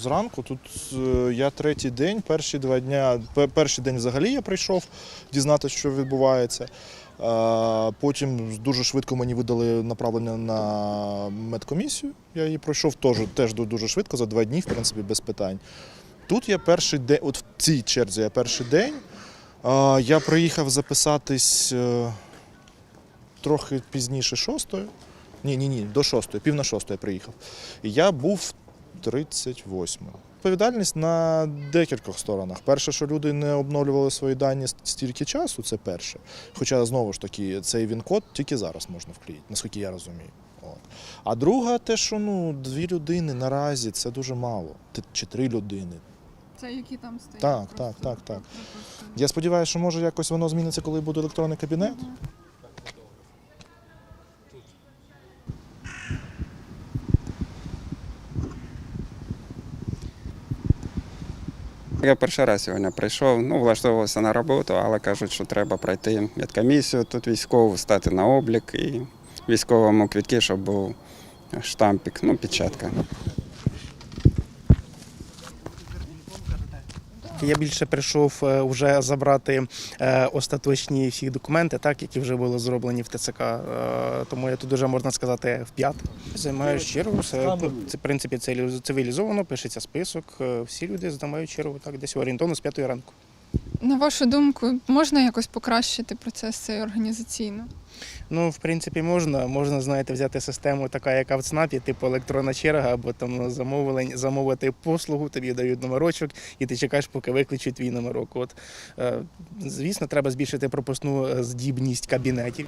Зранку тут е, я третій день, перші два дня, перший день взагалі я прийшов дізнатися, що відбувається. Е, Потім дуже швидко мені видали направлення на медкомісію. Я її пройшов теж, теж дуже швидко, за два дні, в принципі, без питань. Тут я перший день, от в цій черзі я перший день. Е, Я приїхав записатись трохи пізніше шостої. Ні, ні, ні, до шостої, пів на шостої я приїхав. І я був 38. Відповідальність на декількох сторонах. Перше, що люди не обновлювали свої дані стільки часу, це перше. Хоча знову ж таки, цей він-код тільки зараз можна вклеїти, наскільки я розумію. От. А друга, те, що ну, дві людини наразі це дуже мало. Чи три людини. Це які там стоять? Так, просто так, так, так. пропустили. Я сподіваюся, що може якось воно зміниться, коли буде електронний кабінет. Я перший раз сьогодні прийшов, ну, влаштовувався на роботу, але кажуть, що треба пройти медкомісію, тут військову, стати на облік і військовому квітки, щоб був штампік, ну, печатка. Я більше прийшов е, вже забрати е, остаточні всі документи, так які вже були зроблені в ТЦК. Е, Тому я тут вже можна сказати в п'ят. Займаю чергу. Це в принципі це цивілізовано. Пишеться список. Всі люди займають чергу так, десь орієнтовно з п'ятої ранку. На вашу думку, можна якось покращити процес цей організаційно? Ну, в принципі, можна. Можна, знаєте, взяти систему, така, яка в ЦНАПі, типу електронна черга, або там замовлень, замовити послугу, тобі дають номерочок, і ти чекаєш, поки викличуть твій номерок. От, е, звісно, треба збільшити пропускну е, здібність кабінетів.